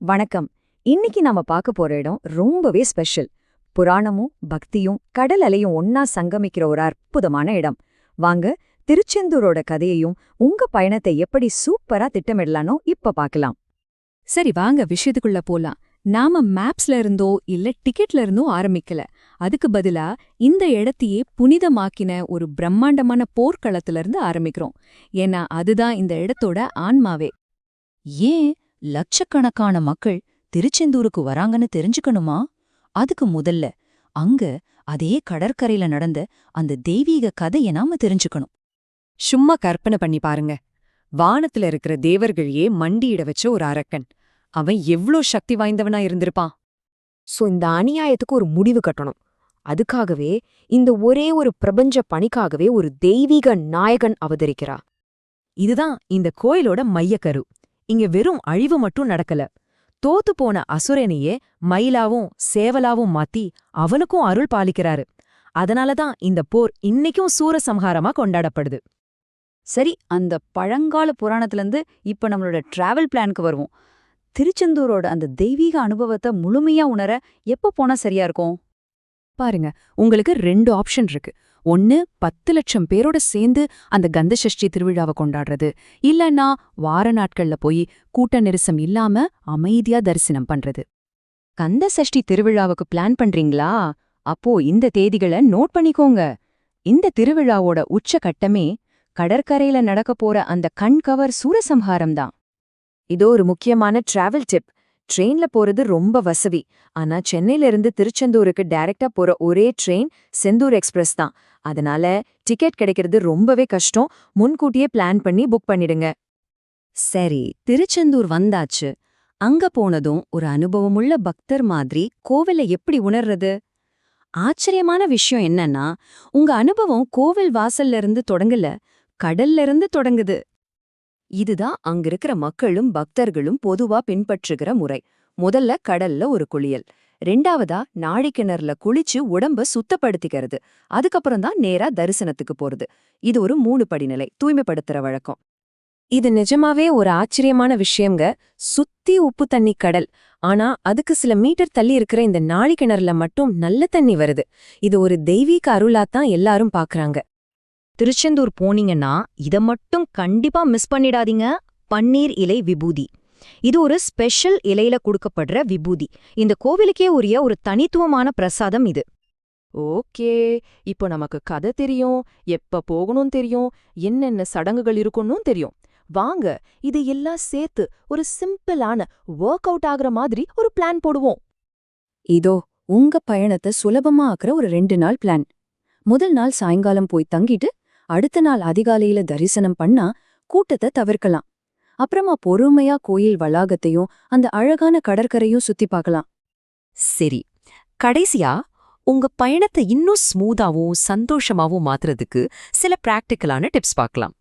வணக்கம். இன்னைக்கு நாம பார்க்க போற இடம் ரொம்பவே ஸ்பெஷல் புராணமும் பக்தியும் கடல் அலையும் ஒன்னா சங்கமிக்கிற ஒரு அற்புதமான இடம். வாங்க திருச்செந்தூரோட கதையையும் உங்க பயணத்தை எப்படி சூப்பரா திட்டமிடலானோ இப்ப பார்க்கலாம். சரி வாங்க விஷயத்துக்குள்ள போலாம். நாம மேப்ஸ்ல இருந்தோ இல்ல டிக்கெட்ல இருந்தோ ஆரம்பிக்கல. அதுக்கு பதிலா இந்த இடத்தையே புனிதமாக்கின ஒரு பிரம்மாண்டமான போர்க்களத்துல இருந்து ஆரம்பிக்கிறோம். ஏன்னா அதுதான் இந்த இடத்தோட ஆன்மாவே. ஏன்? லட்சக்கணக்கான மக்கள் திருச்செந்தூருக்கு வராங்கன்னு தெரிஞ்சுக்கணுமா? அதுக்கு முதல்ல அங்க அதே கடற்கரையில நடந்த அந்த தெய்வீக கதையை நாம தெரிஞ்சுக்கணும். சும்மா கற்பனை பண்ணி பாருங்க. வானத்துல இருக்கிற தேவர்களையே மண்டியிட வச்ச ஒரு அரக்கன். அவன் எவ்ளோ சக்தி வாய்ந்தவனா இருந்திருப்பான். சோ இந்த அநியாயத்துக்கு ஒரு முடிவு கட்டணும். அதுக்காகவே இந்த ஒரே ஒரு பிரபஞ்ச பணிக்காகவே ஒரு தெய்வீக நாயகன் அவதரிக்கிறா இதுதான் இந்த கோயிலோட மையக்கரு. இங்க வெறும் அழிவு மட்டும் நடக்கல. தோத்து போன அசுரனையே மயிலாவும் சேவலாவும் மாத்தி அவனுக்கும் அருள் பாலிக்கிறாரு. அதனாலதான் இந்த போர் இன்னைக்கும் சூரசம்ஹாரமா கொண்டாடப்படுது. சரி அந்த பழங்கால புராணத்துல இருந்து இப்ப நம்மளோட டிராவல் பிளானுக்கு வருவோம். திருச்செந்தூரோட அந்த தெய்வீக அனுபவத்தை முழுமையா உணர எப்ப போனா சரியா இருக்கும்? பாருங்க உங்களுக்கு ரெண்டு ஆப்ஷன் இருக்கு. ஒன்னு பத்து லட்சம் பேரோட சேர்ந்து அந்த கந்தசஷ்டி திருவிழாவை கொண்டாடுறது. இல்லன்னா வார நாட்கள்ல போய் கூட்ட நெரிசம் இல்லாம அமைதியா தரிசனம் பண்றது. கந்த சஷ்டி திருவிழாவுக்கு பிளான் பண்றீங்களா? அப்போ இந்த தேதிகளை நோட் பண்ணிக்கோங்க. இந்த திருவிழாவோட உச்ச கட்டமே கடற்கரையில நடக்க போற அந்த கண்கவர் சூரசம்ஹாரம் தான் இதோ ஒரு முக்கியமான டிராவல் டிப் ட்ரெயின்ல போறது ரொம்ப வசதி. ஆனா சென்னையில இருந்து திருச்செந்தூருக்கு டைரக்டா போற ஒரே ட்ரெயின் செந்தூர் எக்ஸ்பிரஸ் தான். அதனால டிக்கெட் கிடைக்கிறது ரொம்பவே கஷ்டம். முன்கூட்டியே பிளான் பண்ணி புக் பண்ணிடுங்க. சரி திருச்செந்தூர் வந்தாச்சு. அங்க போனதும் ஒரு அனுபவமுள்ள பக்தர் மாதிரி கோவில எப்படி உணர்றது? ஆச்சரியமான விஷயம் என்னன்னா உங்க அனுபவம் கோவில் வாசல்ல இருந்து தொடங்கல கடல்ல இருந்து தொடங்குது. இதுதான் அங்கிருக்கிற மக்களும் பக்தர்களும் பொதுவா பின்பற்றுகிற முறை. முதல்ல கடல்ல ஒரு குளியல். ரெண்டாவதா நாழிக்கிணறுல குளிச்சு உடம்ப சுத்தப்படுத்திக்கிறது. அதுக்கப்புறம் தான் நேரா தரிசனத்துக்கு போறது. இது ஒரு மூணு படிநிலை. தூய்மைப்படுத்துற வழக்கம். இது நிஜமாவே ஒரு ஆச்சரியமான விஷயங்க சுத்தி உப்பு தண்ணி கடல். ஆனா அதுக்கு சில மீட்டர் தள்ளி இருக்கிற இந்த நாழி கிணறுல மட்டும் நல்ல தண்ணி வருது. இது ஒரு தெய்வீக அருளாத்தான் எல்லாரும் பாக்குறாங்க. திருச்செந்தூர் போனீங்கன்னா இத மட்டும் கண்டிப்பா மிஸ் பண்ணிடாதீங்க. பன்னீர் இலை விபூதி. இது ஒரு ஸ்பெஷல் இலையில கொடுக்கப்படுற விபூதி. இந்த கோவிலுக்கே உரிய ஒரு தனித்துவமான பிரசாதம் இது. ஓகே. இப்போ நமக்கு கதை தெரியும். எப்ப போகணும் தெரியும். என்னென்ன சடங்குகள் இருக்கும்னும் தெரியும். வாங்க இது எல்லாம் சேர்த்து ஒரு சிம்பிளான ஒர்க் அவுட் ஆகுற மாதிரி ஒரு பிளான் போடுவோம். இதோ உங்க பயணத்தை சுலபமா ஆக்குற ஒரு ரெண்டு நாள் பிளான் முதல் நாள் சாயங்காலம் போய் தங்கிட்டு அடுத்த நாள் அதிகாலையில தரிசனம் பண்ணா கூட்டத்தை தவிர்க்கலாம். அப்புறமா பொறுமையா கோயில் வளாகத்தையும் அந்த அழகான கடற்கரையும் சுத்தி பார்க்கலாம். சரி. கடைசியா உங்க பயணத்தை இன்னும் ஸ்மூதாவும் சந்தோஷமாவும் மாத்துறதுக்கு சில பிராக்டிக்கலான டிப்ஸ் பார்க்கலாம்.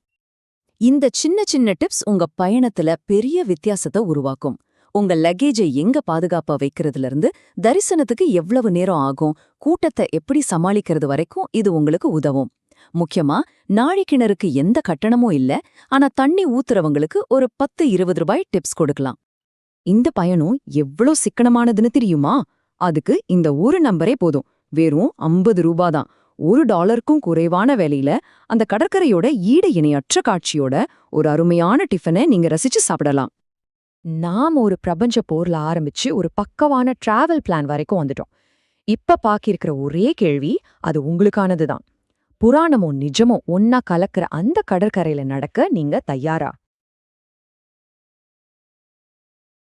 இந்த சின்ன சின்ன டிப்ஸ் உங்க பயணத்துல பெரிய வித்தியாசத்தை உருவாக்கும். உங்க லக்கேஜை எங்க பாதுகாப்பா வைக்கிறதுல இருந்து தரிசனத்துக்கு எவ்வளவு நேரம் ஆகும் கூட்டத்தை எப்படி சமாளிக்கிறது வரைக்கும் இது உங்களுக்கு உதவும். முக்கியமா நாழிக்கிணறுக்கு எந்த கட்டணமும் இல்ல ஆனா தண்ணி ஊத்துறவங்களுக்கு ஒரு பத்து இருபது ரூபாய் டிப்ஸ் கொடுக்கலாம். இந்த பயணம் எவ்ளோ சிக்கனமானதுன்னு தெரியுமா? அதுக்கு இந்த ஒரு நம்பரே போதும். வெறும் ஐம்பது ரூபாதான் ஒரு டாலருக்கும் குறைவான விலையில அந்த கடற்கரையோட ஈட இணையற்ற காட்சியோட ஒரு அருமையான டிஃபனை நீங்க ரசிச்சு சாப்பிடலாம். நாம ஒரு பிரபஞ்ச போர்ல ஆரம்பிச்சு ஒரு பக்கவான டிராவல் பிளான் வரைக்கும் வந்துட்டோம். இப்ப பாக்கியிருக்கிற ஒரே கேள்வி அது உங்களுக்கானதுதான் புராணமும் நிஜமும் ஒன்னா கலக்கிற அந்த கடற்கரையில நடக்க நீங்க தயாரா?